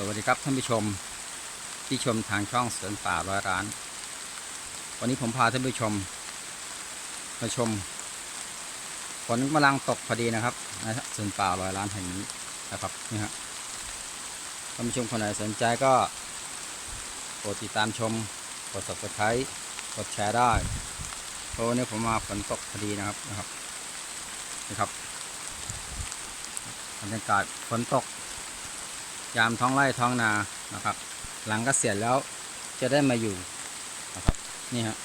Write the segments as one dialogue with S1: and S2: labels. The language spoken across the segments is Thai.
S1: สวัสดีครับท่านผู้ชมที่ชมทางช่องสวนป่าร้อยร้าน วันนี้ผมพาท่านผู้ชม มาชมฝนกำลังตกพอดีนะครับนสวนป่าร้อยร้านแห่งนี้นะครับนี่ฮะท่านผู้ชมคนไหนสนใจก็โปรดติดตามชมกด subscribe กดแชร์ได้เพราะวันนี้ผมมาฝนตกพอดีนะครับนะครับนี่ครับบรรยากาศฝนตก ยามท้องไร่ท้องนานะครับ หลังกเกษียณแล้วจะได้มาอยู่นะครับนี่ฮะ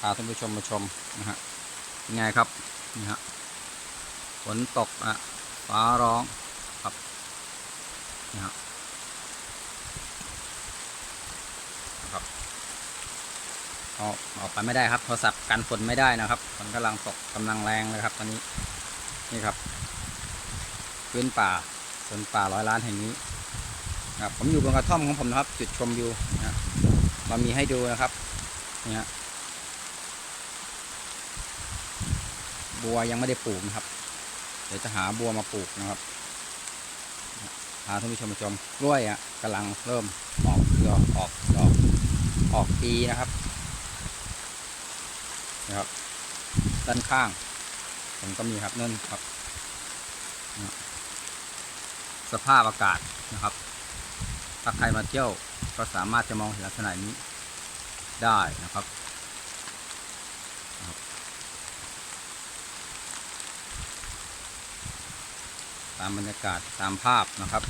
S1: พาท่านผู้ชมมาชมนะฮะเป็นไงครับนี่ฮะฝนตกอะฟ้าร้องครับนี่ฮะนะครับเอาออกไปไม่ได้ครับโทรศัพท์กันฝนไม่ได้นะครับฝนกำลังตกกำลังแรงเลยครับตอนนี้นี่ครับพื้นป่า สวนป่าร้อยล้านแห่งนี้นะครับผมอยู่บนกระท่อมของผมนะครับ จุดชมวิวนะเรามีให้ดูนะครับนี่ฮะบัวยังไม่ได้ปลูกนะครับ เดี๋ยวจะหาบัวมาปลูกนะครับพาท่านผู้ชมชมกล้วยอะกำลังเริ่มออกดอกออกดอกออกปีนะครับนะครับ ด้านข้างผมก็มีครับนั่นครับ สภาพอากาศนะครับ ถ้าใครมาเที่ยวก็สามารถจะมองเห็นลักษณะนี้ได้นะครับ ตามบรรยากาศตามภาพนะครับ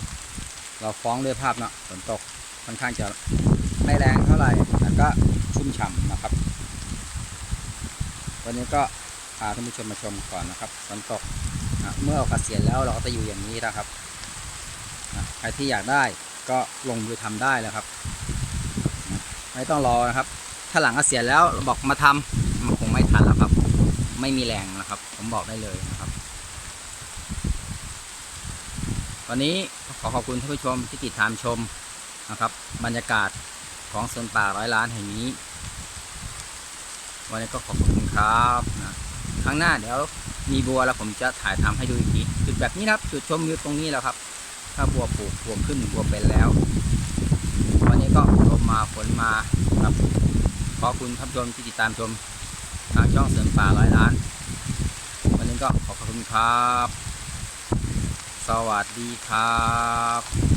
S1: เราฟ้องด้วยภาพเนาะฝนตกค่อนข้างจะไม่แรงเท่าไหร่แต่ก็ชุ่มฉ่ำนะครับ วันนี้ก็พาท่านผู้ชมมาชมก่อนนะครับฝนตกนะเมื่อเกษียณแล้วเราก็จะอยู่อย่างนี้นะครับ ใครที่อยากได้ก็ลงมือทำได้แล้วครับ ไม่ต้องรอนะครับ ถ้าหลังเกษียณแล้วบอกมาทำมันคงไม่ทันแล้วครับ ไม่มีแรงนะครับ ผมบอกได้เลยนะครับวันนี้ขอขอบคุณท่านผู้ชมที่ติดตามชมนะครับ บรรยากาศของสวนป่าร้อยล้านแห่งนี้ วันนี้ก็ขอบคุณครับนะครั้งหน้าเดี๋ยวมีบัวแล้วผมจะถ่ายทำให้ดูอีกทีจุดแบบนี้นะครับ จุดชมวิวตรงนี้แล้วครับ ถ้าบัวปลูกบัวขึ้นบัวเป็นแล้ววันนี้ก็ลมมาฝนมาครับขอบคุณท่านชมที่ติดตามชมทางช่องเสริมป่าร้อยล้าน วันนี้ก็ขอบคุณครับ สวัสดีครับ